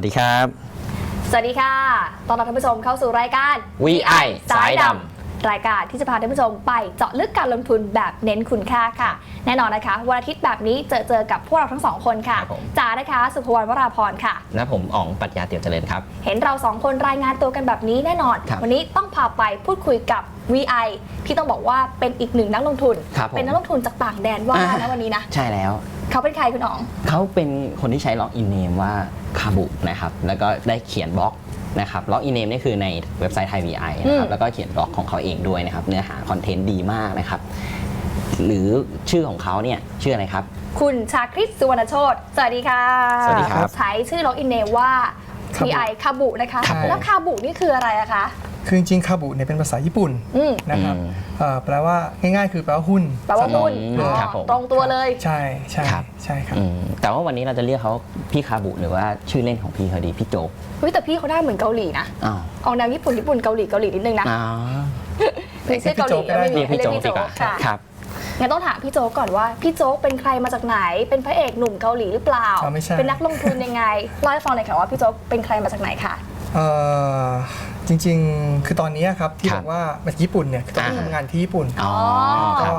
สวัสดีครับ สวัสดีค่ะ ตอนรับท่านผู้ชมเข้าสู่รายการ VI สายด รายการที่จะพาท่านผู้ชมไปเจาะลึกการลงทุนแบบเน้นคุณค่าค่ะ แน่นอนนะคะวันอาทิตย์แบบนี้เจอเจอกับพวกเราทั้งสองคนค่ะครับผม จ๋านะคะ สุภวรรณวราพรค่ะ และผมอ๋องปรัชญาเตี่ยวเจริญครับ เห็นเราสองคนรายงานตัวกันแบบนี้แน่นอน ครับวันนี้ต้องพาไปพูดคุยกับ VI ที่ต้องบอกว่าเป็นอีกหนึ่งนักลงทุน ครับผมเป็นนักลงทุนจากต่างแดนว่าอ่านะวันนี้นะใช่แล้ว เขาเป็นใครคุณอ๋อง เขาเป็นคนที่ใช้ล็อกอินเนมว่าคาบุนะครับ แล้วก็ได้เขียนบล็อก นะครับล็อกอินเนมนี่คือในเว็บไซต์ไทย VI นะครับอืมแล้วก็เขียนบล็อกของเขาเองด้วยนะครับเนื้อหาคอนเทนต์ดีมากนะครับหรือชื่อของเขาเนี่ยชื่ออะไรครับ คุณชาคริตสุวรรณโชตสวัสดีค่ะสวัสดีครับใช้ชื่อล็อกอินเนมว่าคาบุ VI คาบุนะคะครับผมแล้วคาบุนี่คืออะไรอะคะ คือจริงๆคาบุเนี่ยเป็นภาษาญี่ปุ่นอืมนะครับอืม เอ่อแปลว่าง่ายๆ คือแปลว่าหุ้น แปลว่าหุ้นอืมอ๋อครับผม ตรงตัวเลย ใช่ใช่ครับ ใช่ครับ อืมแต่ว่าวันนี้เราจะเรียกเขาพี่คาบุหรือว่าชื่อเล่นของพี่เขาดีพี่โจ๊กเฮ้ยแต่พี่เขาได้เหมือนเกาหลีนะอ้าวออกแนวญี่ปุ่นญี่ปุ่นเกาหลีเกาหลีนิดนึงนะอ๋อมีชื่อเกาหลีเรียกพี่โจ๊กก็ได้ไม่มีเรียกพี่โจ๊กเรียดีกว่าค่ะครับ งั้นต้องถามพี่โจ๊กก่อนว่าพี่โจ๊กเป็นใครมาจากไหน เป็นพระเอกหนุ่มเกาหลีหรือเปล่า อ๋อไม่ใช่ เป็นนักลงทุนยังไงเล่าให้ฟังหน่อยค่ะว่าพี่โจ๊กเป็นใครมาจากไหนค่ะ เอ่อจริงๆ คือตอนนี้ครับที่ครับบอกว่ามาจากญี่ปุ่นเนี่ยคือตอนที่อ่า ทำงานที่ญี่ปุ่นอ๋อคก็รับ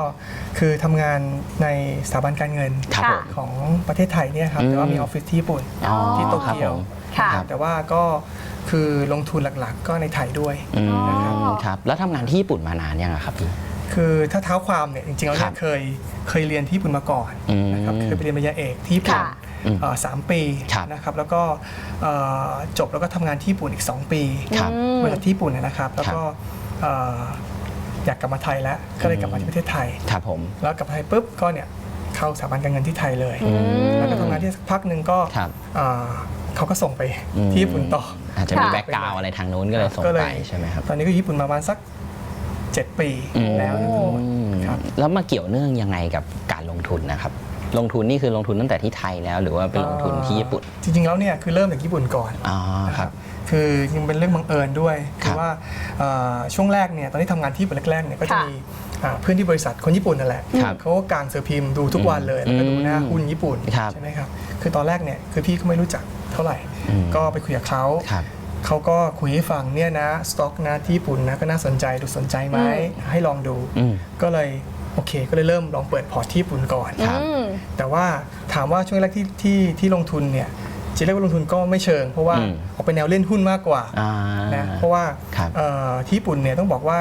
คือทำงานในสถาบันการเงินครับผม ของประเทศไทยเนี่ยครับอืม แต่ว่ามีออฟฟิศที่ญี่ปุ่น อ๋อที่โตครับเกียวผมค่ะ ครับแต่ว่าก็คือลงทุนหลักๆ ก็ในไทยด้วย อืมอ๋อครับ แล้วทำงานที่ญี่ปุ่นมานานยังอะครับพี่ คือถ้าเท้าความเนี่ยจริงๆแล้วครัเนี่บยเคยเคยเรียนที่ญี่ปุ่นมาก่อนอืมนะครับเคยไปเรียนปริญญาเอกที่ญี่ปุ่น ค่ะอืมเอ่อ สามปีครับนะครับแล้วก็เอ่อจบแล้วก็ทำงานที่ญี่ปุ่นอีก 2 ปีครับอืมบริษัทที่ญี่ปุ่นเนยนะครับ แล้วก็เอ่ออยากกลับมาไทยแล้วก็เลยกลับมาที่ประเทศไทยครับผมแล้วกลับมาไทยปุ๊บก็เนี่ยเข้าสถาบันการเงินที่ไทยเลยอืมแล้วก็ทำงานที่สักพักหนึ่งก็ครับเอ่อเขาก็ส่งไปอืมที่ญี่ปุ่นต่อ อาจจะมีค่ะแบ็กกราวอะไรทางนู้นก็เลยส่งก็เลไปยใช่ไหมครับ ตอนนี้ก็อยู่ญี่ปุ่นมาประมาณสัก 7 ปีอืมแล้วทั้งหมดครับแล้วมาเกี่ยวเนื่องยังไงกับการลงทุนนะครับ ลงทุนนี่คือลงทุนตั้งแต่ที่ไทยแล้ว หรือว่าเป็นลงทุนที่ญี่ปุ่น จริงๆแล้วเนี่ยคือเริ่มจากญี่ปุ่นก่อนอ๋อนะคครัรับบคือยังเป็นเรื่องบังเอิญด้วยครัคืบอว่าเอ่อช่วงแรกเนี่ยตอนที่ทำงานที่ญี่ปุ่นแรกๆเนี่ยก็จะค่ะมีอ่าเพื่อนที่บริษัทคนญี่ปุ่นนั่นแหละครับเขาก็กางเสือพิมพ์ดูทุกวันเลยแล้วก็ดูหน้าหุ้นญี่ปุ่นครับใช่ไหมครับคือตอนแรกเนี่ยคือพี่ก็ไม่รู้จักเท่าไหร่อืมก็ไปคุยกับเขาครับเขาก็คุยให้ฟังเนี่ยนะสต็อกนะที่ญี่ปุ่นนะก็น่าสนใจดูสนใจไหมให้ลองดูอืมก็เลย โอเค ก็เลยเริ่มลองเปิดพอร์ตที่ญี่ปุ่นก่อน ครับ อืม แต่ว่าถามว่าช่วงแรกที่ที่ที่ลงทุนเนี่ยจะเรียกว่าลงทุนก็ไม่เชิง เพราะว่าอืม ออกเป็นแนวเล่นหุ้นมากกว่าอ่า นะเพราะว่าครับ เอ่อที่ญี่ปุ่นเนี่ยต้องบอกว่า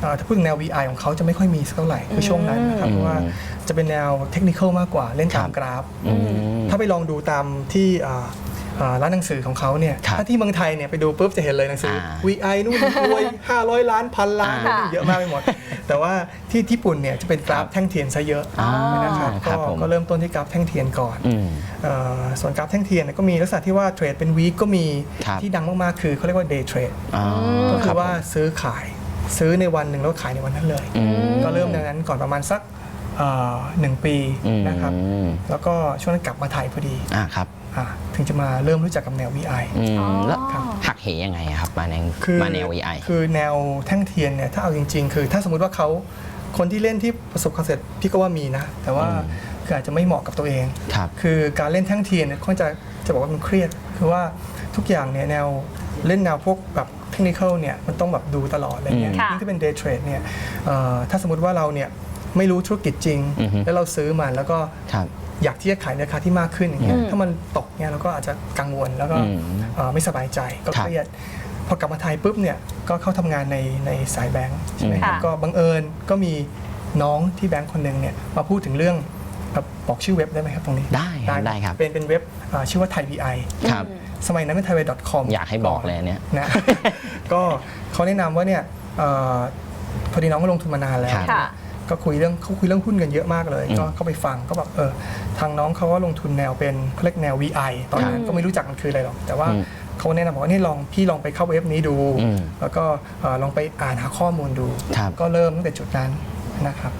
เอ่อถ้าพูดถึงแนว VI ของเขาจะไม่ค่อยมีสักเท่าไหร่คือช่วงนั้นนะครับอืมเพราะว่าจะเป็นแนวเทคนิคอลมากกว่าเล่นตามครับกราฟ อืม ถ้าไปลองดูตามที่เอ่อเอ่อ ร้านหนังสือของเขาเนี่ยครับถ้าที่เมืองไทยเนี่ยไปดูปุ๊บจะเห็นเลยหนังสืออา VI นู่นรวย500 ล้านพันล้านอ่านู่นเยอะมากไปหมด แต่ว่าที่ญี่ปุ่นเนี่ยจะเป็นกราฟครับแท่งเทียนซะเยอะอ่านะครับครัก็บผมก็เริ่มต้นที่กราฟแท่งเทียนก่อนอืม เอ่อส่วนกราฟแท่งเทียนเนี่ยก็มีลักษณะที่ว่าเทรดเป็นวีคก็มีครับ ที่ดังมากๆคือเขาเรียกว่าเดย์เทรดอ๋อก็คคืรับอว่าซื้อขายซื้อในวันหนึ่งแล้วขายในวันนั้นเลย อืม ก็เริ่มในนั้นก่อนประมาณสักเอ่อหนึ่งปีอืมนะครับแล้วก็ช่วงนั้นกลับมาไทยพอดี อ่าครับ อะถึงจะมาเริ่มรู้จักกับแนว VI อืมอ๋อแล้วหักเหยังไงอะครับ มาแนวคือมาแนว VI คือแนวแท่งเทียนเนี่ยถ้าเอาจริง ๆ คือ ถ้าสมมุติว่าเขาคนที่เล่นที่ประสบความสำเร็จพี่ก็ว่ามีนะ แต่ว่าอืมคืออาจจะไม่เหมาะกับตัวเอง ครับ คือการเล่นแท่งเทียนเนี่ยค่อนจะจะบอกว่ามันเครียด คือว่าทุกอย่างเนี่ยแนวเล่นแนวพวกแบบเทคนิคเนี่ยมันต้องแบบดูตลอดอะไรเงี้ยอืมค่ะ ยิ่งที่เป็นเดย์เทรดเนี่ยเอ่อถ้าสมมติว่าเราเนี่ยไม่รู้ธุรกิจจริง อือฮึ แล้วเราซื้อมันแล้วก็ ครับ อยากที่จะขายในราคาที่มากขึ้นอย่างเงี้ยอืมถ้ามันตกเนี่ยเราก็อาจจะกังวลแล้วก็อืมเอ่อไม่สบายใจก็ครับเครียดพอกลับมาไทยปุ๊บเนี่ยก็เข้าทำงานในในสายแบงค์ใช่ไหมครับค่ะก็บังเอิญก็มีน้องที่แบงค์คนหนึ่งเนี่ยมาพูดถึงเรื่องเอ่อบอกชื่อเว็บได้ไหมครับตรงนี้ได้ครับได้ครับเป็นเป็นเว็บอ่าชื่อว่าไทย VI ครับสมัยนั้นเป็น thaiway com อยากให้บอกเลยอันเนี่ยนะก็เขาแนะนำว่าเนี่ยเอ่อพอดีน้องก็ลงทุนมานานแล้วครับค่ะ ก็คุยเรื่องเขาคุยเรื่องหุ้นกันเยอะมากเลยอืมก็เข้าไปฟังก็แบบเออทางน้องเขาก็ลงทุนแนวเป็นเขาเรียกแนว VI ตอนนั้ครันบก็ไม่รู้จักมันคืออะไรหรอก แต่ว่าอืมเขาแนะนำบอกว่านี่ลองพี่ลองไปเข้าเว็บนี้ดูอืมแล้วก็เอ่อลองไปอ่านหาข้อมูลดูครับก็เริ่มตั้งแต่จุดนั้นนะครับ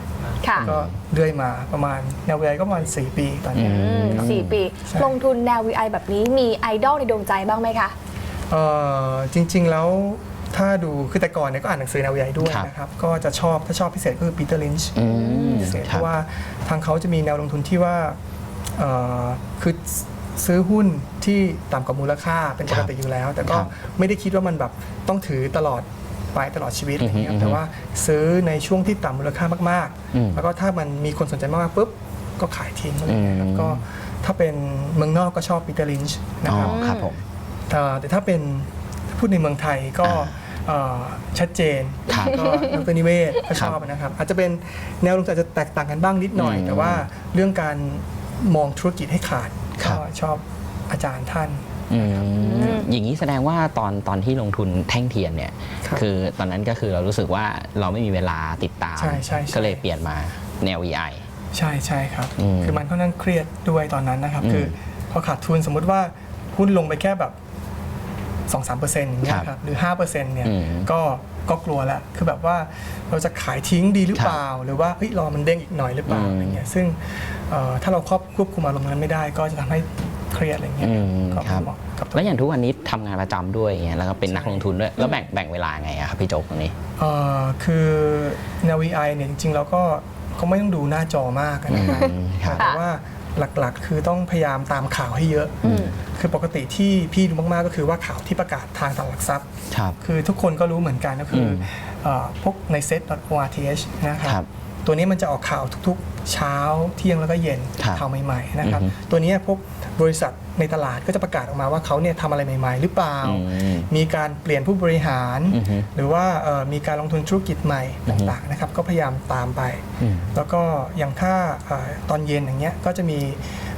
ค่ะก็เรื่อยมาประมาณแนว VI ก็ประมาณ 4 ปีตอนนี้อือืมครับสี่ปีใช่ลงทุนแนว VI แบบนี้มีไอดอลในดวงใจบ้างไหมคะเอ่อจริง ๆ แล้ว ถ้าดูคือแต่ก่อนเนี่ยก็อ่านหนังสือแนวใหญ่ด้วยครับนะครับ ก็จะชอบถ้าชอบพิเศษก็คือปีเตอร์ลินช์อืมพิเศษคเพรับ ราะว่าทางเขาจะมีแนวลงทุนที่ว่าเอ่อคือซื้อหุ้นที่ต่ำกว่ามูลค่าเป็นปกติครับอยู่แล้ว แต่ก็ครับไม่ได้คิดว่ามันแบบต้องถือตลอดไปตลอดชีวิตอะไรเงี้ยอือฮึแต่ว่าซื้อในช่วงที่ต่ำมูลค่ามากอืมๆ แล้วก็ถ้ามันมีคนสนใจมากๆปุ๊บก็ขายทิ้งอะไรเงี้ยครับอืม ก็ถ้าเป็นเมืองนอกก็ชอบปีเตอร์ลินช์นะอ๋อครับ ครับผม เอ่อแต่ถ้าเป็นพูดในเมืองไทยก็อ่าเอ่อ ชัดเจนครับก็ดรนิเวศก็ชอบครับนะครับ อาจจะเป็นแนวลงทุนอาจจะแตกต่างกันบ้างนิดหน่อยอืมแต่ว่าเรื่องการมองธุรกิจให้ขาดครัก็บชอบอาจารย์ท่านอืมอย่างนี้แสดงว่าตอนตอนที่ลงทุนแท่งเทียนเนี่ยครับคือตอนนั้นก็คือเรารู้สึกว่าเราไม่มีเวลาติดตามใช่ใช่ใช่ก็เลยเปลี่ยนมาแนว VI ใช่ใช่ครับอืมคือมันค่อนข้างเครียดด้วยตอนนั้นนะครับอืมคือพอขาดทุนสมมุติว่าหุ้นลงไปแค่แบบ 2-3%อย่างเงี้ยครับครับหรือ5%เนี่ยอืมก็ก็กลัวแล้วคือแบบว่าเราจะขายทิ้งดีหรือครับเปล่า หรือว่าเฮ้ยรอมันเด้งอีกหน่อยหรือเปล่าอืมอะไรเงี้ยซึ่งเอ่อถ้าเราควบควบคุมอารมณ์นั้นไม่ได้ ก็จะทำให้เครียดอะไรเงี้ยอืมก็ครับไม่เหมาะกับตัวแล้วอย่างทุกวันนี้ทำงานประจำด้วยอย่างเงี้ยแล้วก็เป็นนักลงทุนด้วยแล้วแบ่งแบ่งเวลาไงอะครับพี่โจ๊กตรงนี้เอ่อคือแนว VI เนี่ยจริงๆเราก็ก็ไม่ต้องดูหน้าจอมากนะครับอืมครับแต่ว่า หลักๆ คือต้องพยายามตามข่าวให้เยอะอืมคือปกติที่พี่ดูมากๆ ก็คือว่าข่าวที่ประกาศทางตลาดหลักทรัพย์ครับคือทุกคนก็รู้เหมือนกันก็คืออมเอ่อพวกใน set.orth นะครับครับ ตัวนี้มันจะออกข่าวทุกๆ เช้าเที่ยงแล้วก็เย็นครับข่าวใหม่ๆนะครับอือฮึตัวนี้พวกบริษัทในตลาดก็จะประกาศออกมาว่าเขาเนี่ยทำอะไรใหม่ๆ หรือเปล่า อืมมีการเปลี่ยนผู้บริหาร อือฮึหรือว่าเอ่อมีการลงทุนธุรกิจใหม่อือฮึต่างๆนะครับ ก็พยายามตามไป อืม แล้วก็อย่างถ้าเอ่อตอนเย็นอย่างเงี้ยก็จะมี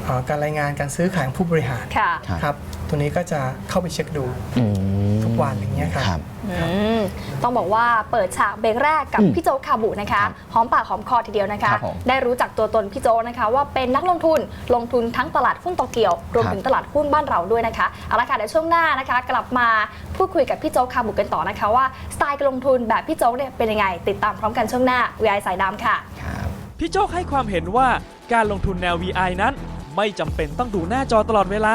เอ่อการรายงานการซื้อขายของผู้บริหาร ค่ะ ครับครับตัวนี้ก็จะเข้าไปเช็คดูอืมทุกวันอย่างเงี้ยครับ ครับ อืมต้องบอกว่าเปิดฉากเบรกแรกกับอืมพี่โจกคาบุนะคะครับหอมปากหอมคอทีเดียวนะคะ ครับผมได้รู้จักตัวตนพี่โจกนะคะ ว่าเป็นนักลงทุนลงทุนทั้งตลาดหุ้นโตเกียวรวมครับถึงตลาดหุ้นบ้านเราด้วยนะคะเอาละค่ะเดี๋ยวช่วงหน้านะคะ กลับมาพูดคุยกับพี่โจกคาบุกันต่อนะคะ ว่าสไตล์การลงทุนแบบพี่โจกเนี่ยเป็นยังไง ติดตามพร้อมกันช่วงหน้าวีไอสายดำค่ะ ครับพี่โจ๊กให้ความเห็นว่าการลงทุนแนว VI นั้น ไม่จำเป็นต้องดูหน้าจอตลอดเวลา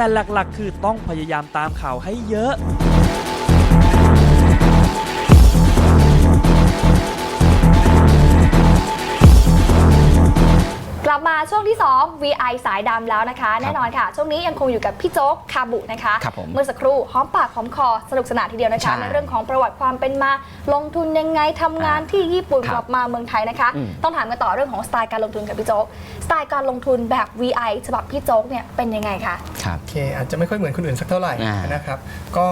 แต่หลักๆ คือต้องพยายามตามข่าวให้เยอะ บมาช่วงที่ 2 VI สายดำแล้วนะคะ แน่นอนค่ะ ช่วงนี้ยังคงอยู่กับพี่โจ๊กคาบุนะคะ ครับผมเมื่อสักครู่หอมปากหอมคอสนุกสนานทีเดียวนะคะ ใช่ในเรื่องของประวัติความเป็นมา ลงทุนยังไงทำงานอ่าที่ญี่ปุ่นครับกลับมาเมืองไทยนะคะ อืม ต้องถามกันต่อเรื่องของสไตล์การลงทุนกับพี่โจ๊กสไตล์การลงทุนแบบ VI ฉบับพี่โจ๊กเนี่ยเป็นยังไงคะ ครับ โอเคอาจจะไม่ค่อยเหมือนคนอื่นสักเท่าไหร่อ่านนะครับ ก็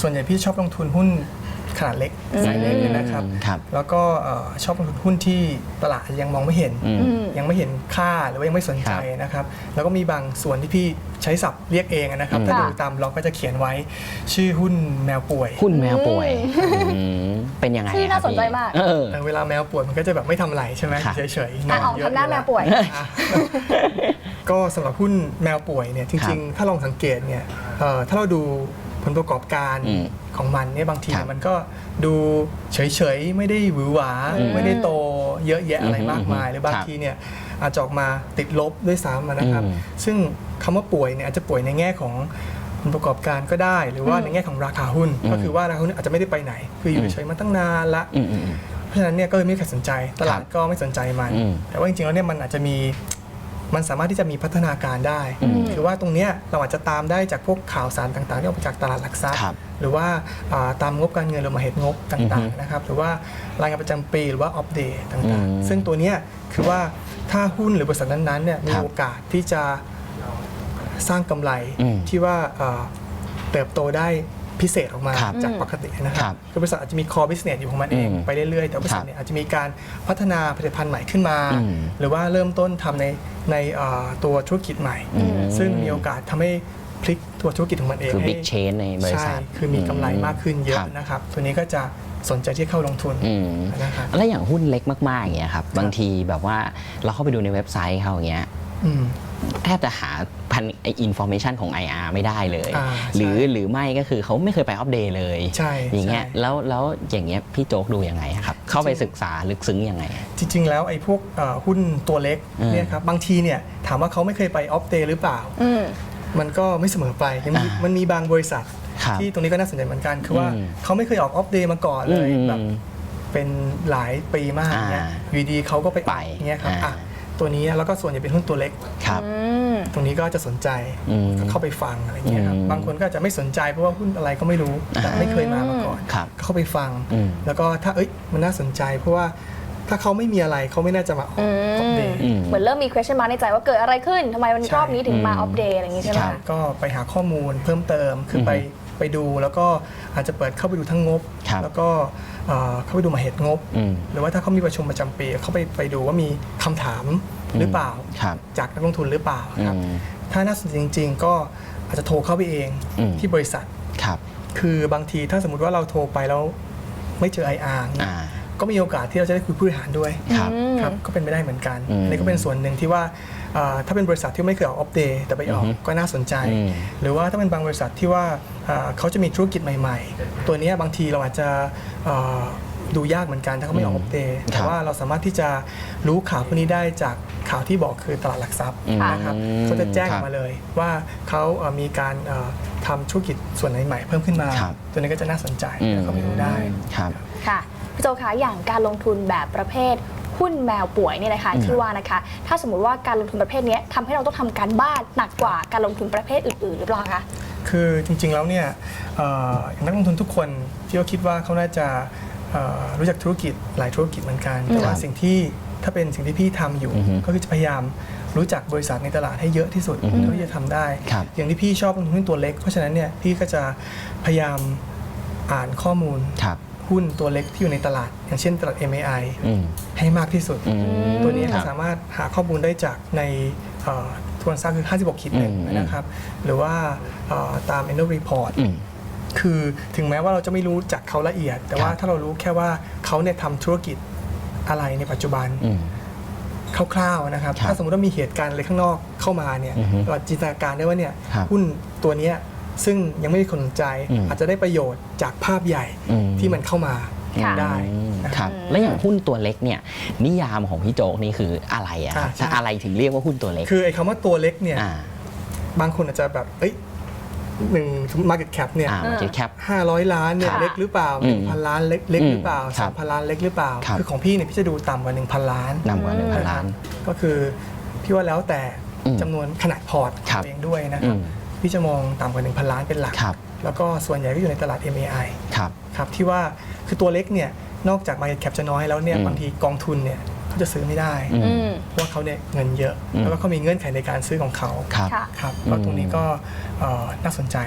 ส่วนใหญ่พี่ชอบลงทุนหุ้น ขนาดเล็กไซส์เล็กเลยนะครับ ครับ แล้วก็เอ่อชอบลงทุนหุ้นที่ตลาดยังมองไม่เห็น อืมอืมยังไม่เห็นค่าหรือว่ายังไม่สนใจครับนะครับ แล้วก็มีบางส่วนที่พี่ใช้ศัพท์เรียกเองนะครับอืม ถ้าดูค่ะตามบล็อกก็จะเขียนไว้ชื่อหุ้นแมวป่วย หุ้นแมวป่วยอืมเป็นยังไงชื่ออะน่าครับสนใจพี่มาก เออเออเวลาแมวป่วยมันก็จะแบบไม่ทำอะไรใช่ไหมครับเฉยๆนอะอนออกเยอะทำหน้าอยู่แมล้วป่วย อะก็สำหรับหุ้นแมวป่วยเนี่ยจริง ๆ ถ้าลองสังเกตเนี่ยเอ่อถ้าเราดู ผลประกอบการอืมของมันเนี่ยบางทีครับมันก็ดูเฉยๆ ไม่ได้หวือหวา อืมไม่ได้โตเยอะแยะอะไรอืมมากมายหรือบางครับทีเนี่ยอาจจะออกมาติดลบด้วยซ้ำอะนะครับ อืม ซึ่งคำว่าป่วยเนี่ยอาจจะป่วยในแง่ของผลประกอบการก็ได้ หรือว่าอืมในแง่ของราคาหุ้นอืมก็คือว่าราคาหุ้นอาจจะไม่ได้ไปไหน คืออยู่อืมเฉยๆมาตั้งนานละ อืมอืมอืม เพราะฉะนั้นเนี่ยก็เลยไม่มีใครสนใจตลาดก็ไม่สนใจมัน อืมแต่ว่าจริงๆแล้วเนี่ยมันอาจจะมี มันสามารถที่จะมีพัฒนาการได้อืมคือว่าตรงเนี้ยเราอาจจะตามได้จากพวกข่าวสารต่างๆที่ออกมาจากตลาดหลักทรัพย์ครับหรือว่าอ่าตามงบการเงินหรือมาเหตุงบอืต่าองฮึๆนะครับหรือว่ารายงานประจำปีหรือว่าอัปเดตอืต่างมๆซึ่งตัวเนี้ยคือว่าถ้าหุ้นหรือบริษัทนั้นๆเนี่ยมีครับโอกาสที่จะสร้างกำไรอืมที่ว่าอ่าเติบโตได้ พิเศษออกมาครับจากปกตินะคครัรับบคือบริษัทอาจจะมี core business อยู่ของมันเองอืมไปเรื่อยๆ แต่บริษัทเนี่ยอาจจะมีการพัฒนาผลิตภัณฑ์ใหม่ขึ้นมา อืมหรือว่าเริ่มต้นทำในในอ่าตัวธุรกิจใหม่ อืม ซึ่งมีโอกาสทำให้พลิกตัวธุรกิจของมันเองคือ ให้บิ๊กเชนในบริใช่ษัทคือมีกำไรมากขึ้นเยคอะรับ นะครับ ตัวนี้ก็จะสนใจที่เข้าลงทุนอืม นะครับ แล้วอย่างหุ้นเล็กมากๆอย่างเงี้ยครับบางทีแบบว่าเราเข้าไปดูในเว็บไซต์เขาอย่างเงี้ยอืม แทบจะหา พันไออินโฟเมชันของ IR ไม่ได้เลย อ่าหรือใช่หรือไม่ก็คือเขาไม่เคยไปอัปเดตเลย ใช่อย่างเงี้ยใช่ แล้วแล้วอย่างเงี้ยพี่โจ๊กดูยังไงครับ เข้าไปศึกษาลึกซึ้งยังไง จริง ๆ แล้วไอ้พวกเอ่อหุ้นตัวเล็กอืมเนี่ยครับบางทีเนี่ยถามว่าเขาไม่เคยไปออฟเดย์หรือเปล่า อืม มันก็ไม่เสมอไปยังมีอ่ามั มันมีบางบริษัท ครับ ที่ตรงนี้ก็น่าสนใจเหมือนกัน คือว่าอืม เขาไม่เคยออกออฟเดย์มาก่อนเลยอืมแบบเป็นหลายปีมากเนี่ยอ่าอยู่ดีเขาก็ไปออกไปเงี้ยครับอ่า อะตัวนี้แล้วก็ส่วนใหญ่เป็นหุ้นตัวเล็ก ครับ อืม ตรงนี้ก็จะสนใจอืมก็เข้าไปฟังอะไรเงี้ยครับอืมบางคนก็อาจจะไม่สนใจเพราะว่าหุ้นอะไรก็ไม่รู้แต่ไม่เคยมามาก่อนครับก็เข้าไปฟัง อืมแล้วก็ถ้าเอ้ยมันน่าสนใจ เพราะว่าถ้าเขาไม่มีอะไรเขาไม่น่าจะมาออกอืมอัปเดต อืม เหมือนเริ่มมี question mark ในใจว่าเกิดอะไรขึ้นทำไมวันใช่ รอบนี้ถึงมาอืม อัปเดตอะไรอย่างงี้ใช่ไหม ครัคะบก็ไปหาข้อมูลเพิ่มเติม คือไปอือฮึไปดูแล้วก็อาจจะเปิดเข้าไปดูทั้งงบ ครับแล้วก็เอ่อเข้าไปดูมาเหตุงบ อืมหรือว่าถ้าเขามีประชุมประจำปีเขาไปไปดูว่ามีคำถาม หรือเปล่า ครับ จากนักลงทุนหรือเปล่าอืครับมถ้าน่าสนใจจริง ๆ ก็อาจจะโทรเข้าไปเองอืม ที่บริษัท ครับ คือบางทีถ้าสมมติว่าเราโทรไปแล้วไม่เจอ IR เนี่ยอ่า ก็มีโอกาสที่เราจะได้คุยผู้บริหารด้วยครับ อืม ครับก็เป็นไปได้เหมือนกันอืมนี่ก็เป็นส่วนหนึ่งที่ว่าเอ่อถ้าเป็นบริษัทที่ไม่เคยออกออฟเดย์แต่ไปออกอือฮึก็น่าสนใจ อืม หรือว่าถ้าเป็นบางบริษัทที่ว่าเอ่อเขาจะมีธุรกิจใหม่ ๆ ตัวเนี้ยบางทีเราอาจจะเอ่อ ดูยากเหมือนกันถ้าเขาไม่ออกออฟเดย์ครัแต่บว่าเราสามารถที่จะรู้ข่าวพวกนี้ได้จากข่าวที่บอกคือตลาดหลักทรัพย์อืมนะครับเขาจะแจ้งครับมาเลยว่าเขาเอ่อมีการเอ่อทำธุรกิจส่วนใหม่ๆเพิ่มขึ้นมาครับตัวนี้ก็จะน่าสนใจอืมแล้วเขาไปดูได้ครับค่ะพี่โจคะอย่างการลงทุนแบบประเภทหุ้นแมวป่วยเนี่ยนะคะอืมที่ว่านะคะ ถ้าสมมุติว่าการลงทุนประเภทเนี้ยทำให้เราต้องทำการบ้านหนักกว่าการลงทุนประเภทอื่นๆ หรือเปล่าคะคือจริงๆแล้วเนี่ยเอ่ออย่างนักลงทุนทุกคนที่เขาคิดว่าเขาน่าจะเอ่อ รู้จักธุรกิจหลายธุรกิจเหมือนกัน แต่ว่าครับสิ่งที่ถ้าเป็นสิ่งที่พี่ทำอยู่อือฮึก็คือจะพยายามรู้จักบริษัทในตลาดให้เยอะที่สุดอือฮึเท่าที่จะทำได้ครับอย่างที่พี่ชอบลงทุนหุ้นตัวเล็ก เพราะฉะนั้นเนี่ยพี่ก็จะพยายามอ่านข้อมูลครับหุ้นตัวเล็กที่อยู่ในตลาด อย่างเช่นตลาด MAI อืมให้มากที่สุดอืมตัวนี้คเรารับสามารถหาข้อมูลได้จากในเอ่อทวนซักคือ 56ขีดหนึ่งอืมนะครับ หรือว่าเอ่อตาม annual report อืม คือถึงแม้ว่าเราจะไม่รู้จักเขาละเอียด แต่ว่าครับถ้าเรารู้แค่ว่าเขาเนี่ยทำธุรกิจอะไรในปัจจุบันอืมคร่าวๆนะครับครับ ถ้าสมมติว่ามีเหตุการณ์อะไรข้างนอกเข้ามาเนี่ยอือฮึเราจินตนาการได้ว่าเนี่ยครับหุ้นตัวเนี้ยซึ่งยังไม่มีคนสนใจอืมอาจจะได้ประโยชน์จากภาพใหญ่อืมที่มันเข้ามาค่ะได้อืมนะคครัรับบแล้วอย่างหุ้นตัวเล็กเนี่ยนิยามของพี่โจ๊กนี่คืออะไรอะครับอ่าใช่ถ้าอะไรถึงเรียกว่าหุ้นตัวเล็ก คือไอ้คำว่าตัวเล็กเนี่ยอ่าบางคนอาจจะแบบเอ้ย หนึ่ง market cap เนี่ยอ่า market cap ห้าร้อยล้านเนี่ยค่ะ เล็กหรือเปล่าอืหมนึ่งพันล้านเล็กเล็กอืมหรือเปล่าครัสาบมพันล้านเล็กหรือเปล่าครับ อของพี่เนี่ยพี่จะดูต่ำกว่าหนึ่งพันล้าน นำกว่าหนึ่งพันล้าน ก็คือพี่ว่าแล้วแต่อืมจำนวนขนาดพอร์ตครับตัวเองด้วยนะครับ อืมพี่จะมองต่ำกว่า 1,000 ล้านเป็นหลัก ครับ แล้วก็ส่วนใหญ่ก็อยู่ในตลาด MAI ครับ ครับที่ว่าคือตัวเล็กเนี่ยนอกจาก market cap จะน้อยแล้วเนี่ยอืมบางทีกองทุนเนี่ย เขาจะซื้อไม่ได้อืมอืม เพราะว่าเขาเนี่ยเงินเยอะ อืม แล้วก็เขามีเงื่อนไขในการซื้อของเขาครับ ค่ะ ครับอืมก็ตรงนี้ก็เอ่อน่าสนใจ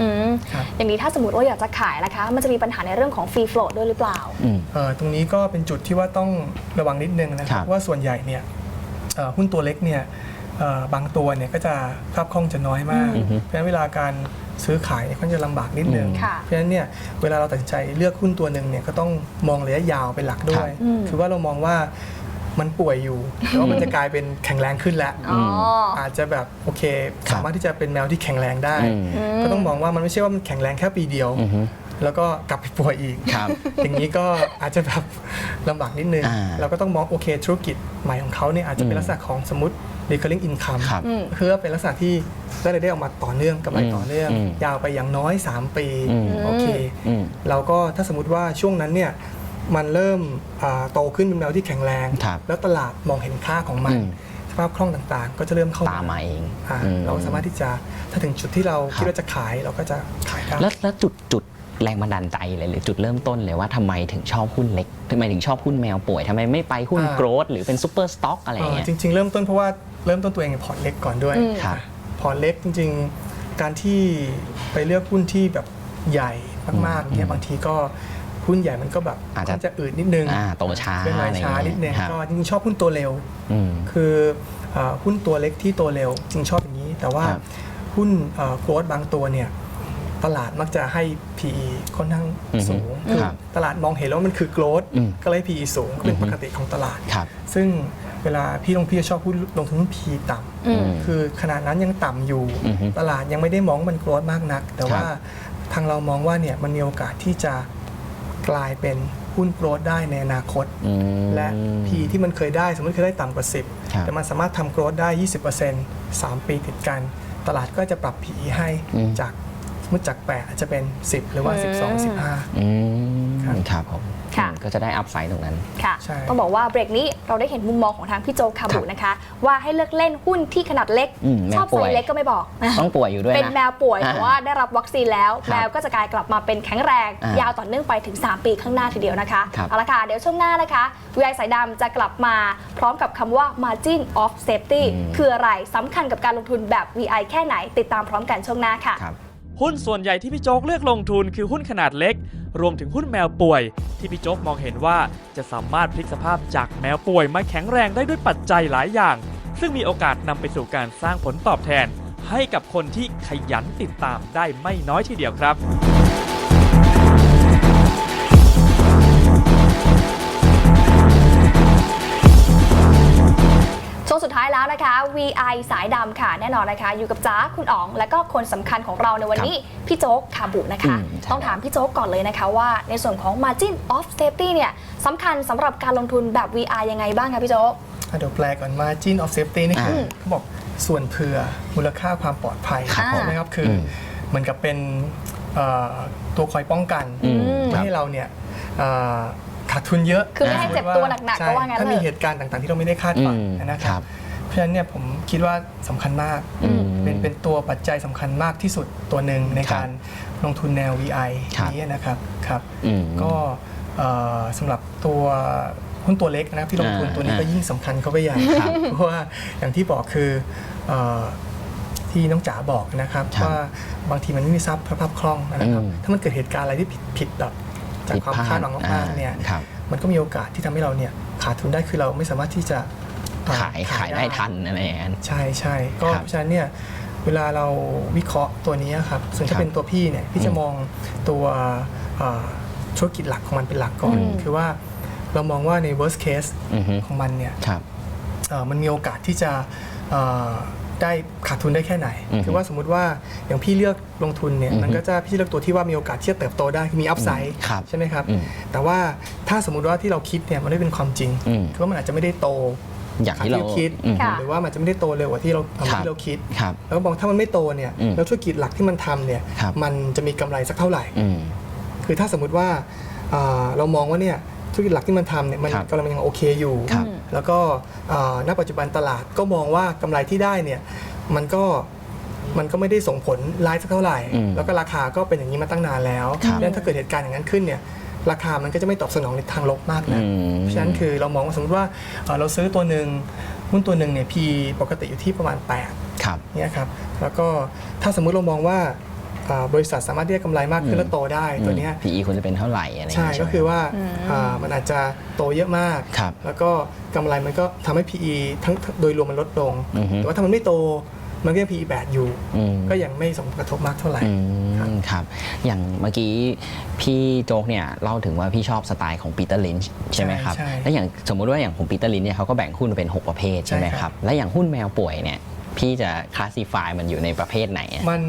อืมครับ อย่างนี้ถ้าสมมติว่าอยากจะขายนะคะ มันจะมีปัญหาในเรื่องของฟรีโฟลด้วยหรือเปล่า อืม เอ่อตรงนี้ก็เป็นจุดที่ว่าต้องระวังนิดนึงนะคครัรับบว่าส่วนใหญ่เนี่ยเอ่อหุ้นตัวเล็กเนี่ยเอ่อบางตัวเนี่ยก็จะภาพคล่องจะน้อยมาก อือฮึเพราะฉะนั้นเวลาการซื้อขายเนี่ยก็จะลำบากนิดนึง อืมค่ะเพราะฉะนั้นเนี่ยเวลาเราตัดสินใจเลือกหุ้นตัวหนึ่งเนี่ยก็ต้องมองระยะยาวเป็นหลักด้วยอืม คือว่าเรามองว่า มันป่วยอยู่แต่ว่ามันจะกลายเป็นแข็งแรงขึ้นแล้ว อ๋อ อาจจะแบบโอเค ครับสามารถที่จะเป็นแมวที่แข็งแรงได้อืมอืม ก็ต้องมองว่ามันไม่ใช่ว่ามันแข็งแรงแค่ปีเดียว อือฮึ แล้วก็กลับไปป่วยอีก ครับ อย่างนี้ก็อาจจะแบบลำบากนิดนึง อ่าเราก็ต้องมองโอเคธุรกิจใหม่ของเขาเนี่ยอาจจะเป็นอืมลักษณะของสมมติ recurring income ครับอืม คือว่าเป็นลักษณะที่ได้รายได้ออกมาต่อเนื่องกำไรอืมต่อเนื่อง อืมยาวไปอย่างน้อย 3 ปีอืม โอเค อืม เราก็ถ้าสมมติว่าช่วงนั้นเนี่ย มันเริ่มอ่าโตขึ้นเป็นแมวที่แข็งแรงครับแล้วตลาดมองเห็นค่าของมันอืมสภาพคล่องต่างๆ ก็จะเริ่มเข้าตามมาเองอ่าอืมเราสามารถที่จะถ้าถึงจุดที่เราครับคิดว่าจะขายเราก็จะขายได้แล้วแล้วจุดจุดแรงบันดาลใจเลยหรือจุดเริ่มต้นเลยว่าทำไมถึงชอบหุ้นเล็กทำไมถึงชอบหุ้นแมวป่วยทำไมไม่ไปหุ้นอ่าโกรดหรือเป็นซูเปอร์สต็อกอะไรอย่างเงี้ยเอ่อจริงๆ เริ่มต้นเพราะว่าเริ่มต้นตัวเองในพอร์ตเล็กก่อนด้วยอืมครับพอร์ตเล็กจริง ๆ การที่ไปเลือกหุ้นที่แบบใหญ่มากๆเนี่ยอืมบางทีก็ หุ้นใหญ่มันก็แบบอาจจะค่นจะอืดนิดนึงอ่าโตช้าเป็นรายช้าอะไรอนิย่าดงนึเงี้งยครับก็จริงๆชอบหุ้นตัวเร็วอืมคือเอ่อหุ้นตัวเล็กที่ตัวเร็วจริงชอบอย่างนี้ แต่ว่าครับหุ้นโกลด์บางตัวเนี่ยตลาดมักจะให้ PE ค่อนข้างอือฮึสูงคือครับตลาดมองเห็นแล้วว่ามันคือโกลด์อืมก็เลย PE สูงก็เป็นอือฮึปกติของตลาดครับซึ่งเวลาพี่ลงพี่จะชอบหุ้นลงทุนหุ้น PE ต่ำอืมคือขนาดนั้นยังต่ำอยู่อือฮึตลาดยังไม่ได้มองว่ามันโกรธมากนัก แต่ว่าทางเรามองว่าเนี่ยมันมีโอกาสที่จะ กลายเป็นหุ้นโกรธได้ในอนาคต อืม และ P ที่มันเคยได้สมมติเคยได้ต่ำกว่า ครับ10แต่มันสามารถทำโกรธได้ 20% 3 ปีติดกัน ตลาดก็จะปรับ PE ให้อืม จากมติจาก 8 อาจจะเป็น 10 หรือว่าอืม12 15 อืมครับ ครับผม ค่ะอืมก็จะได้อัพไซด์ตรงนั้น ค่ะ ใช่ ต้องบอกว่าเบรกนี้เราได้เห็นมุมมองของทางพี่โจคาบุครับนะคะ ว่าให้เลือกเล่นหุ้นที่ขนาดเล็ก อืมแมวชอบป่ไซวย ส์เล็กก็ไม่บอกต้องป่วยอยู่ด้วยนะเป็นแมวป่วยอ่าแต่ว่าได้รับวัคซีนแล้ว ครับแมวก็จะกลายกลับมาเป็นแข็งแรง อ่ายยาวต่อเนื่องไปถึง 3 ปีข้างหน้าทีเดียวนะคะ ครับ เอาละค่ะ เดี๋ยวช่วงหน้านะคะวิไอสายดำจะกลับมาพร้อมกับคำว่า margin of safety อืมคืออะไรสำคัญกับการลงทุนแบบ VI แค่ไหน ติดตามพร้อมกันช่วงหน้าค่ะ ครับ หุ้นส่วนใหญ่ที่พี่โจ๊กเลือกลงทุนคือหุ้นขนาดเล็ก รวมถึงหุ้นแมวป่วย ที่พี่โจ๊กมองเห็นว่าจะสามารถพลิกสภาพจากแมวป่วยมาแข็งแรงได้ด้วยปัจจัยหลายอย่าง ซึ่งมีโอกาสนำไปสู่การสร้างผลตอบแทน ให้กับคนที่ขยันติดตามได้ไม่น้อยทีเดียวครับายแล้วนะคะ VI สายดำค่ะ แน่นอนนะคะ อยู่กับจ้าคุณอ๋อง และก็คนสำคัญของเราในวันนี้ พี่โจ๊กคาบุนะคะ อืมใช่ ต้องถามพี่โจ๊กก่อนเลยนะคะว่าในส่วนของ margin of safety เนี่ยสำคัญสำหรับการลงทุนแบบ VI ยังไงบ้างคะพี่โจ๊ก อะเดี๋ยวแปลก่อน margin of safety นี่คืออ่าเขาบอกส่วนเผื่อมูลค่าความปลอดภัยครับผมนะครับคืออมเหมือนกับเป็นเอ่อตัวคอยป้องกันอืมไม่ให้เราเนี่ยเอ่อขาดทุนเยอะคือไม่ให้เจ็บตัวหนักๆใช่ก็ว่างั้นถ้ามีเลยเหตุการณ์ต่างๆที่เราไม่ได้คาดฝันอืมนะคครัรับบเพ ราะฉะนั้นเนี่ยผมคิดว่าสำคัญมาก อืม เป็นเป็นตัวปัจจัยสำคัญมากที่สุดตัวหนึ่งในครับการลงทุนแนว VI ครับ นี้นะครับครับ อืม ก็เอ่อสำหรับตัวหุ้นตัวเล็กนะครับที่ลงทุนอ่าตัวนี้ก็อ่ายิ่งสำคัญเข้าไปใหญ่ครับเพราะว่าอย่างที่บอกคือเออที่น้องจ๋าบอกนะครับครับว่าบางทีมันไม่มีทรัพย์ภาพคล่องนะครับอืม ถ้ามันเกิดเหตุการณ์อะไรที่ผิดผิดแบบจากความคาดหวังมากๆเนี่ยครับ มันก็มีโอกาสที่ทำให้เราเนี่ยขาดทุนได้คือเราไม่สามารถที่จะเอ่อ ขายขายได้ทันอะไรอย่างนั้น ใช่ใช่ก็ครับเพราะฉะนั้นเนี่ยเวลาเราวิเคราะห์ตัวนี้ครับส่วนครัถ้าบเป็นตัวพี่เนี่ยพี่อืจะมมองตัวเอ่อธุรกิจหลักของมันเป็นหลักก่อน อืม คือว่าเรามองว่าใน worst case อือฮึของมันเนี่ย ครับ เอ่อมันมีโอกาสที่จะเอ่อได้ขาดทุนได้แค่ไหน อือฮึคือว่าสมมุติว่าอย่างพี่เลือกลงทุนเนี่ยอือฮึมันก็จะพี่เลือกตัวที่ว่ามีโอกาสที่จะเติบโตได้คือมีอัพไซด์ครับใช่ไหมครับ อืมแต่ว่าถ้าสมมุติว่าที่เราคิดเนี่ยมันไม่เป็นความจริงอืมคือว่ามันอาจจะไม่ได้โต อย่างที่เราคิดอืม ค่ะ หรือว่ามันจะไม่ได้โตเร็วกว่าที่เราครับที่เราคิด ครับแล้วก็บอกถ้ามันไม่โตเนี่ยอืมแล้วธุรกิจหลักที่มันทำเนี่ยครับ มันจะมีกำไรสักเท่าไหร่ อืม คือถ้าสมมุติว่าอ่าเรามองว่าเนี่ยธุรกิจหลักที่มันทำเนี่ยมันครับกำลังยังโอเคอยู่ ครับแล้วก็อ่าณปัจจุบันตลาดก็มองว่ากำไรที่ได้เนี่ยมันก็มันก็ไม่ได้ส่งผลร้ายสักเท่าไหร่ อืมแล้วก็ราคาก็เป็นอย่างนี้มาตั้งนานแล้วครับ ดังนั้นถ้าเกิดเหตุการณ์อย่างนั้นขึ้นเนี่ย ราคามันก็จะไม่ตอบสนองในทางลบมากนะ อืม เพราะฉะนั้นคือเรามองว่าสมมติว่าเอ่อเราซื้อตัวหนึ่งหุ้นตัวหนึ่งเนี่ย P ปกติอยู่ที่ประมาณ 8 ครับ เนี่ยครับ แล้วก็ถ้าสมมุติเรามองว่าอ่าบริษัทสามารถที่จะกำไรมากขึ้นและโตได้ตัวเนี้ย PE ควรจะเป็นเท่าไหร่อะไรอย่างใช่เงี้ยก็ไหมคือว่าอืมอ่ามันอาจจะโตเยอะมาก ครับแล้วก็กำไรมันก็ทำให้ PE ทั้งโดยรวมมันลดลง อือฮึแต่ว่าถ้ามันไม่โต มันก็ยัง PE 8อยู่ อืม ก็ยังไม่ส่งผลกระทบมากเท่าไหร่ อืครับ มครับ อย่างเมื่อกี้พี่โจ๊กเนี่ยเล่าถึงว่าพี่ชอบสไตล์ของปีเตอร์ลินช์ใช่ไหมครับ ใช่ใช่แล้วอย่างสมมุติว่าอย่างของปีเตอร์ลินช์เนี่ยเขาก็แบ่งหุ้นเป็น 6 ประเภทใช่ไหมใช่คครัรับ บ และอย่างหุ้นแมวป่วยเนี่ย พี่จะคลาสสิฟายมันอยู่ในประเภทไหนมัน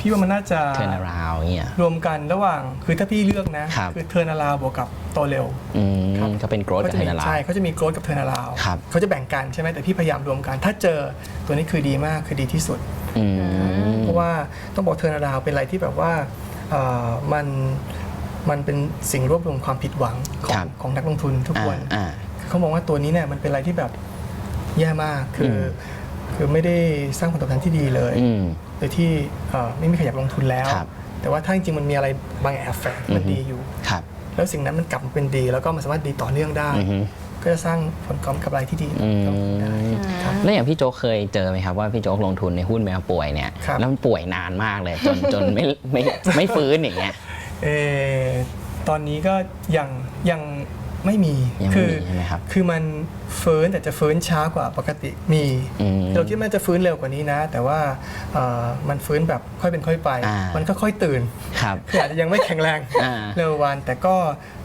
พี่ว่ามันน่าจะเทอร์นาราเงี้ยรวมกันระหว่างคือถ้าพี่เลือกนะครับ อเทอร์นาราบวกกับโตเร็ว อืครับมก็เป็นโกรธเขากับจะเทอมีร์นาราใช่เขาจะมีโกรธกับเทอร์นาราครับ เขาจะแบ่งกันใช่ไหมแต่พี่พยายามรวมกัน ถ้าเจอตัวนี้คือดีมากคือดีที่สุด อืม เพราะว่าต้องบอกเทอร์นาราเป็นอะไรที่แบบว่าเอ่อมันมันเป็นสิ่งรวบรวมความผิดหวังขอครังบ ของนักลงทุนทุกอ่าคนอ่าเขามองว่าตัวนี้เนี่ยมันเป็นอะไรที่แบบแย่มากคืออ คือไม่ได้สร้างผลตอบแทนที่ดีเลยอืม โดยที่เอ่อไม่มีใครอยากลงทุนแล้ว ครับ แต่ว่าถ้าจริงๆมันมีอะไรบางอย่างแอบแฝงมันอือฮึดีอยู่ ครับ แล้วสิ่งนั้นมันกลับมาเป็นดี แล้วก็มันสามารถดีต่อเนื่องได้ อือฮึ ก็จะสร้างผลกำไรที่ดีอืมกับลงทุนได้ครับ แล้วอย่างพี่โจ๊กเคยเจอไหมครับว่าพี่โจ๊กลงทุนในหุ้นแมวป่วยเนี่ยครับ แล้วมันป่วยนานมากเลยจนจนไม่ไม่ไม่ฟื้นอย่างเงี้ย เออตอนนี้ก็ยังยัง ไม่มียังคืไม่มีใช่ไหมครับคือมันฟื้นแต่จะฟื้นช้ากว่าปกติมี อืมเราคิดว่ามันจะฟื้นเร็วกว่านี้นะ แต่ว่าเอ่อมันฟื้นแบบค่อยเป็นค่อยไป อ่ามั มันก็ค่อยตื่นครับคืออาจจะยังไม่แข็งแรง อ่า เร็ววันแต่ก็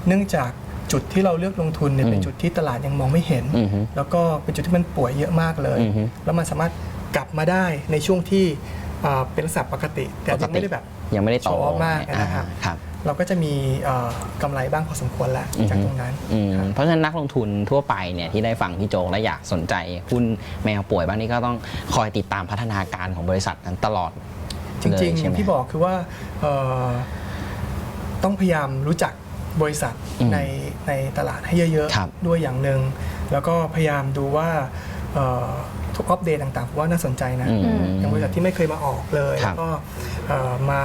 เนื่องจากจุดที่เราเลือกลงทุนเนี่ยอืมเป็นจุดที่ตลาดยังมองไม่เห็น อือฮึแล้วก็เป็นจุดที่มันป่วยเยอะมากเลย อือฮึแล้วมันสามารถกลับมาได้ในช่วงที่อ่าเป็นลักษณะปกติ แต่ยังไม่ได้แบบ ยังไม่ได้โตโชว์ออฟมากนะครับอ่าครับ เราก็จะมีเอ่อกำไรบ้างพอสมควรแล้วอือฮึจากตรงนั้นอืมครับ เพราะฉะนั้นนักลงทุนทั่วไปเนี่ยที่ได้ฟังพี่โจงและอยากสนใจหุ้นแมวป่วยบ้างนี่ก็ต้องคอยติดตามพัฒนาการของบริษัทนั้นตลอดจริงเลยใช่ไหมๆที่บอกคือว่าเอ่อต้องพยายามรู้จักบริษัทอืมในในตลาดให้เยอะครับ ๆ ด้วยอย่างหนึ่งแล้วก็พยายามดูว่าเอ่อ ทุกอัปเดตต่างๆผมว่าน่าสนใจนะอืม อย่างบริษัทที่ไม่เคยมาออกเลยครัแล้บวก็เอ่อมา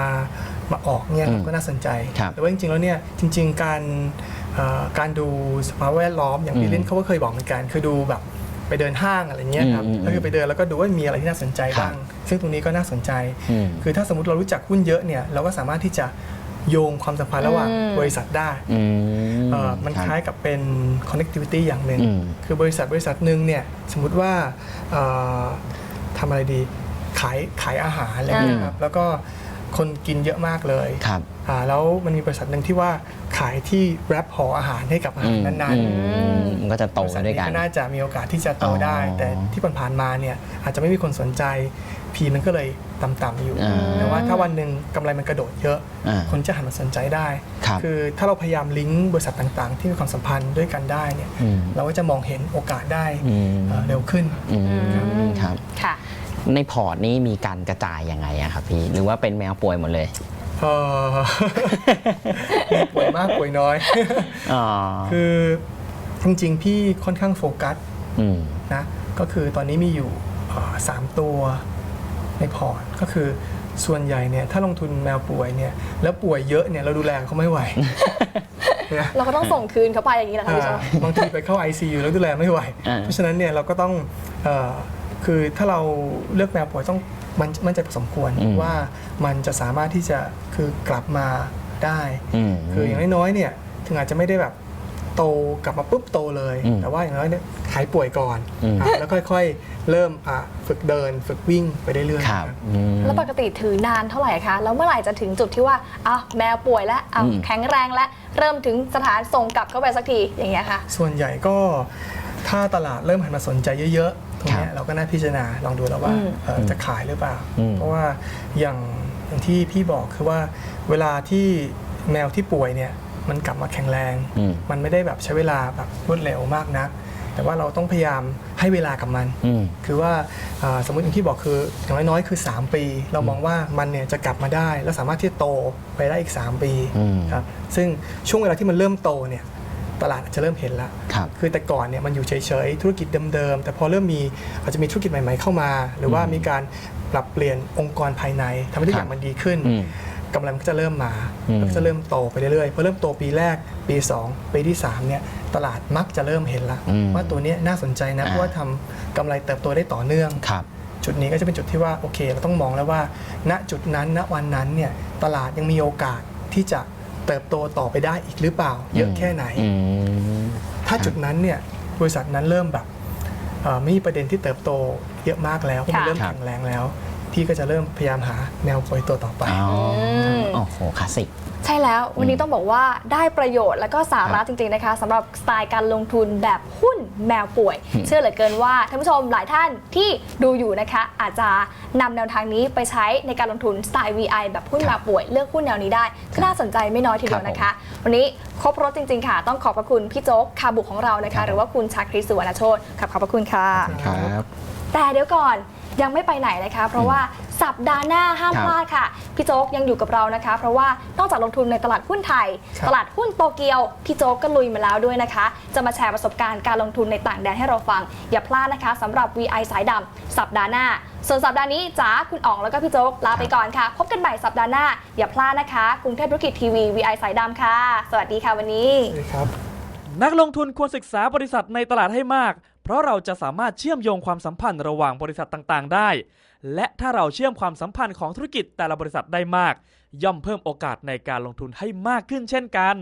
มาออกเนี่ยอืมก็น่าสนใจครับแต่ว่าจริงๆแล้วเนี่ยจริง ๆ การเอ่อการดูสภาพแวดล้อมอย่างอืมพี่ลินเขาก็เคยบอกเหมือนกันคือดูแบบไปเดินห้างอะไรเงี้ยครับอืมอืมก็คือไปเดินแล้วก็ดูว่ามีอะไรที่น่าสนใจครับบ้าง ซึ่งตรงนี้ก็น่าสนใจ อืม คือถ้าสมมติเรารู้จักหุ้นเยอะเนี่ยเราก็สามารถที่จะ โยงความสัมพันธ์ระหว่างอืมบริษัทได้อืมเอ่อมันรับคล้ายกับเป็น connectivity อย่างหนึ่งอืมคือบริษัทบริษัทหนึ่งเนี่ยสมมุติว่าเอ่อทำอะไรดี ขายขายอาหารอะไรอย่างเงี้ยครับแล้วก็คนกินเยอะมากเลยครับอ่าแล้วมันมีบริษัทหนึ่งที่ว่าขายที่แรปห่ออาหารให้กับอาหารนั้นอืมมันก็จะๆโตบริษัไปทด้วยนี้กันก็น่าจะมีโอกาสที่จะโตได้ อ๋อ แต่ที่ผ่านๆมาเนี่ยอาจจะไม่มีคนสนใจ พีมันก็เลย ต่ำๆอยู่ อ่าแต่ว่าถ้าวันหนึ่งกำไรมันกระโดดเยอะ อ่าคนจะหันมาสนใจได้ครับอถ้าเราพยายามลิงก์บริษัทต่างๆ ที่มีความสัมพันธ์ด้วยกันได้เนี่ยอืมเราก็จะมองเห็นโอกาสได้อืม เอ่อเร็วขึ้น อืมครับ ค่ะ ในพอร์ตนี้มีการกระจายยังไงอะครับพี่ หรือว่าเป็นแมวป่วยหมดเลยเอ่อ มีป่วยมากป่วยน้อย อ๋อคือจริงๆ พี่ค่อนข้างโฟกัสอืมนะก็คือตอนนี้มีอยู่เอ่อสามตัว ในพอร์ตก็คือส่วนใหญ่เนี่ยถ้าลงทุนแมวป่วยเนี่ยแล้วป่วยเยอะเนี่ยเราดูแลเขาไม่ไหวนะเราก็ต้องส่งคืนเขาไปอย่างนี้แหละค่ะพี่โจอ่าบางทีไปเข้า ICU แล้วดูแลไม่ไหว อ่า เพราะฉะนั้นเนี่ยเราก็ต้องเออคือถ้าเราเลือกแมวป่วยต้องมันมั่นใจพอสมควรอืม ว่ามันจะสามารถที่จะคือกลับมาได้ อืม คืออย่างน้อยๆเนี่ยถึงอาจจะไม่ได้แบบ โตกลับมาปุ๊บโตเลย อืมแต่ว่าอย่างน้อยเนี่ยหายป่วยก่อนอืม อะแล้วค่อยๆ เริ่มอะฝึกเดิน ฝึกวิ่งไปเรื่อยๆครับครับอืม แล้วปกติถือนานเท่าไหร่คะ แล้วเมื่อไหร่จะถึงจุดที่ว่าอ้าวแมวป่วยแล้วอ้าวอืม แข็งแรงแล้วเริ่มถึงสถานส่งกลับเข้าไปสักทีอย่างเงี้ยค่ะ ส่วนใหญ่ก็ถ้าตลาดเริ่มหันมาสนใจเยอะๆตรงเนี้ครัยบเราก็น่าพิจารณาลองดูแล้วว่าอืม เอ่ออมจะขายหรือเปล่า อืม เพราะว่าอย่างอย่างที่พี่บอกคือว่าเวลาที่แมวที่ป่วยเนี่ย มันกลับมาแข็งแรงอืมมันไม่ได้แบบใช้เวลาแบบรวดเร็วมากนัก แต่ว่าเราต้องพยายามให้เวลากับมันอืมคือว่าอ่าสมมติอย่างที่บอกคืออย่างน้อยๆคือ 3 ปี เรามองว่ามันเนี่ยจะกลับมาได้ แล้วสามารถที่จะโตไปได้อีก 3 ปีอืมครับซึ่งช่วงเวลาที่มันเริ่มโตเนี่ยตลาดอาจจะเริ่มเห็นแล้วครับคือแต่ก่อนเนี่ยมันอยู่เฉยๆ ธุรกิจเดิมๆ แต่พอเริ่มมีอาจจะมีธุรกิจใหม่ๆเข้ามา หรือว่ามีการปรับเปลี่ยนองค์กรภายในทำให้ทุกอย่างมันดีขึ้นอืม กำไรมันก็จะเริ่มมาอืม แล้วก็จะเริ่มโตไปเรื่อยๆพอเริ่มโตปีแรกปี 2 ปีที่3เนี่ยตลาดมักจะเริ่มเห็นละอืมว่าตัวเนี้ยน่าสนใจนะอ่า เพราะว่าทำกำไรเติบโตได้ต่อเนื่อง ครับ จุดนี้ก็จะเป็นจุดที่ว่าโอเค เราต้องมองแล้วว่า ณจุดนั้นณวันนั้นเนี่ยตลาดยังมีโอกาสที่จะเติบโตต่อไปได้อีกหรือเปล่า เยอะแค่ไหน อืม ถ้าจุดนั้นเนี่ยบริษัทนั้นเริ่มแบบเอ่อไม่มีประเด็นที่เติบโตเยอะมากแล้วเพราะมันค่ะ เริ่มครับแข็งแรงแล้ว พี่ก็จะเริ่มพยายามหาแนวปล่อยตัวต่อไป อ๋อม โอ้โหคลาสสิก ใช่แล้ววันนี้ต้องบอกว่าได้ประโยชน์และก็สาระครับจริงๆนะคะสำหรับสไตล์การลงทุนแบบหุ้นแมวป่วย อืม เชื่อเหลือเกินว่าท่านผู้ชมหลายท่านที่ดูอยู่นะคะ อาจจะนำแนวทางนี้ไปใช้ในการลงทุนสไตล์ VI แบบหุ้นคแมรับวป่วย เลือกหุ้นแนวนี้ได้ก็น่าสนใจไม่น้อยทีเดียวนะคะ วันนี้ครบรถจริงๆค่ะ ต้องขอบพระคุณพี่โจ๊กคาบุของเรานะครัคะ บ หรือว่าคุณชาคริสสุวรรณโชตขอบพระคุณค่ะ ครับ แต่เดี๋ยวก่อน ยังไม่ไปไหนนะคะ เพราะว่าสัปดาห์หน้าห้ามครับพลาดค่ะ พี่โจ๊กยังอยู่กับเรานะคะ เพราะว่านอกจากลงทุนในตลาดหุ้นไทยครับตลาดหุ้นโตเกียว พี่โจ๊กก็ลุยมาแล้วด้วยนะคะ จะมาแชร์ประสบการณ์การลงทุนในต่างแดนให้เราฟัง อย่าพลาดนะคะสำหรับ VI สายดำสัปดาห์หน้า ส่วนสัปดาห์นี้จ๋าคุณอ๋องแล้วก็พี่โจ๊กลาไปก่อนค่ะ พบกันใหม่สัปดาห์หน้า อย่าพลาดนะคะกรุงเทพธุรกิจทีวี VI สายดำค่ะ สวัสดีค่ะวันนี้สวัสดีครับนักลงทุนควรศึกษาบริษัทในตลาดให้มาก เพราะเราจะสามารถเชื่อมโยงความสัมพันธ์ระหว่างบริษัทต่างๆ ได้ และถ้าเราเชื่อมความสัมพันธ์ของธุรกิจแต่ละบริษัทได้มาก ย่อมเพิ่มโอกาสในการลงทุนให้มากขึ้นเช่นกัน